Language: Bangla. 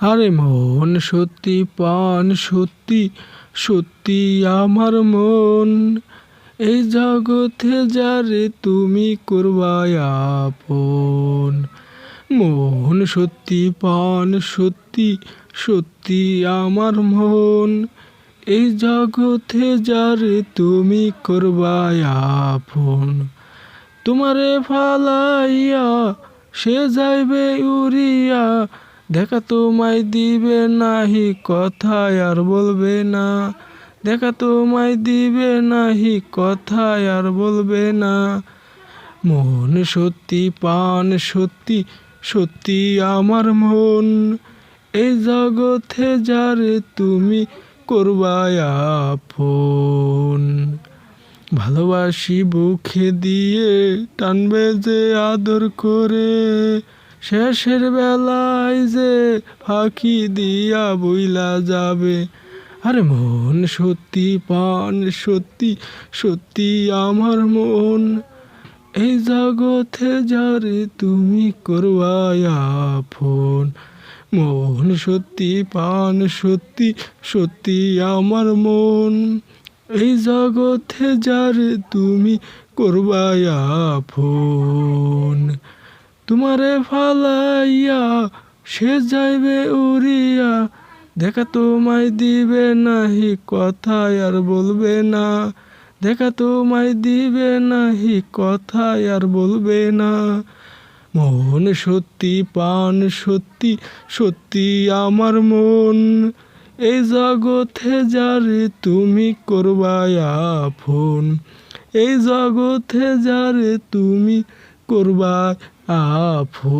আরে মন, সত্যি পান সত্যি সত্যি আমার মন। এই জগতে যারে তুমি করবায় আপন। মন, সত্যি পান সত্যি সত্যি আমার মন। এই জগতে যারে তুমি করবায় আপন। তোমারে ফালাইয়া সে যাইবে উড়িয়া দেখা তোমায় দিবে নাহি কথায় আর বলবে না। দেখা তোমায় দিবে নাহি কথায় আর বলবে না। মন সত্যি পান সত্যি সত্যি আমার মন। এই জগতে যারে তুমি করবায় আপন। ভালোবাসি বুকে দিয়ে টানবে যে আদর করে। শেষের বেলায় যে ফাঁকি দিয়া বইলা যাবে। আরে মন সত্যি পান সত্যি সত্যি আমার মন। এই জগতে যারে তুমি করবায়া ফোন মন সত্যি পান সত্যি সত্যি আমার মন। এই জগতে যারে তুমি করবায়া আপন। তোমারে ফালাইয়া সে যাইবে উড়িয়া, দেখা তোমায় দিবে নাহি কথায় আর বলবে না। দেখা তোমায় দিবে নাহি কথায় আর বলবে না। মন সত্যি পান সত্যি সত্যি আমার মন। এই জগতে যারে তুমি করবায় আপন। এই জগতে যারে তুমি করবায় আপন